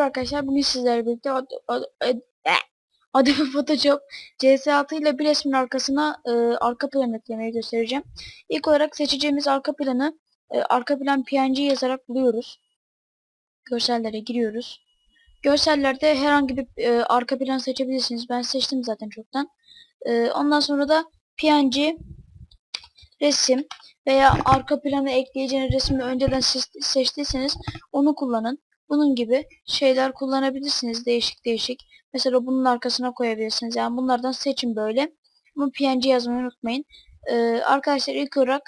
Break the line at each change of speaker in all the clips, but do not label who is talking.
arkadaşlar bugün sizlerle birlikte eh! Adobe Photoshop CS6 ile bir resmin arkasına e, arka plan eklemeyi göstereceğim. İlk olarak seçeceğimiz arka planı e, arka plan PNG yazarak buluyoruz. Görsellere giriyoruz. Görsellerde herhangi bir e, arka plan seçebilirsiniz. Ben seçtim zaten çoktan. E, ondan sonra da PNG resim veya arka planı ekleyeceğiniz resmi önceden seçtiyseniz onu kullanın. Bunun gibi şeyler kullanabilirsiniz değişik değişik. Mesela bunun arkasına koyabilirsiniz. Yani bunlardan seçin böyle. Ama PNG yazmayı unutmayın. Ee, arkadaşlar ilk olarak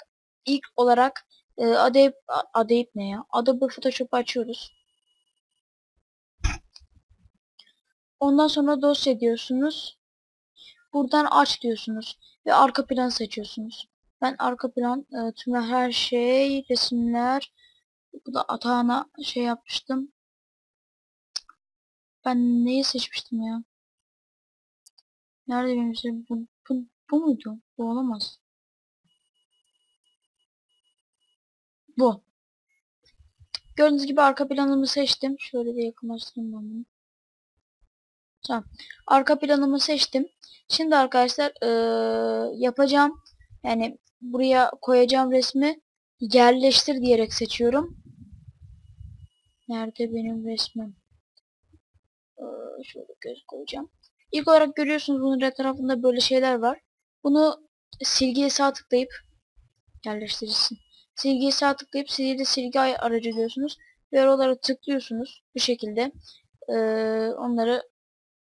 ilk olarak e, Adobe Adobe ne ya? Adobe Photoshop açıyoruz. Ondan sonra dosya diyorsunuz. Buradan aç diyorsunuz ve arka plan seçiyorsunuz. Ben arka plan e, tüm her şey resimler bu da atağına şey yapmıştım. Ben neyi seçmiştim ya? Nerede benim şey? Bu, bu, bu muydu? Bu olamaz. Bu. Gördüğünüz gibi arka planımı seçtim. Şöyle de yakınlaştırayım ben bunu. Tamam. Arka planımı seçtim. Şimdi arkadaşlar ee, yapacağım yani buraya koyacağım resmi yerleştir diyerek seçiyorum. Nerede benim resmim? Ee, şöyle göz koyacağım. İlk olarak görüyorsunuz bunun etrafında böyle şeyler var. Bunu silgiye sağ tıklayıp yerleştirirsin. Silgiye sağ tıklayıp silgiyi silgi aracı diyorsunuz. Ve oralara tıklıyorsunuz. Bu şekilde. Ee, onları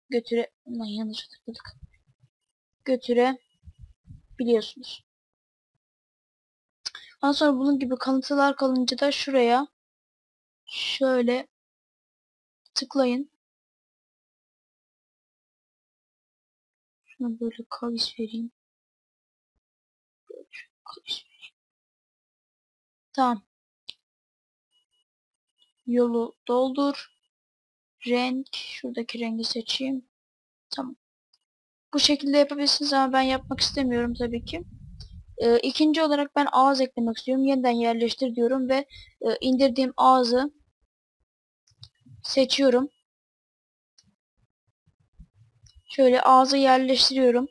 götüre... Lan yanlış tıkladık. Götüre biliyorsunuz. Ondan sonra bunun gibi kalıntılar kalınca da şuraya şöyle tıklayın. Şuna böyle kavis vereyim. Böyle. Tamam. Yolu doldur. Renk. Şuradaki rengi seçeyim. Tamam. Bu şekilde yapabilirsiniz ama ben yapmak istemiyorum tabii ki. E, ikinci olarak ben ağız eklemek istiyorum. Yeniden yerleştir diyorum ve e, indirdiğim ağzı seçiyorum. Şöyle ağzı yerleştiriyorum.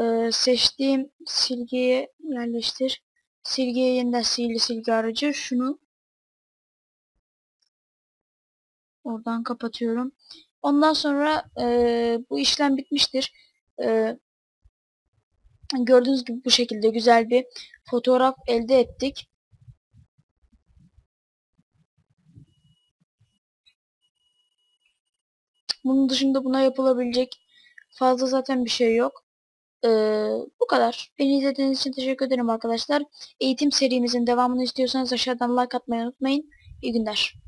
E, seçtiğim silgiye yerleştir. Silgiye yeniden sihirli silgi aracı. Şunu oradan kapatıyorum. Ondan sonra e, bu işlem bitmiştir. E, Gördüğünüz gibi bu şekilde güzel bir fotoğraf elde ettik. Bunun dışında buna yapılabilecek fazla zaten bir şey yok. Ee, bu kadar. Beni izlediğiniz için teşekkür ederim arkadaşlar. Eğitim serimizin devamını istiyorsanız aşağıdan like atmayı unutmayın. İyi günler.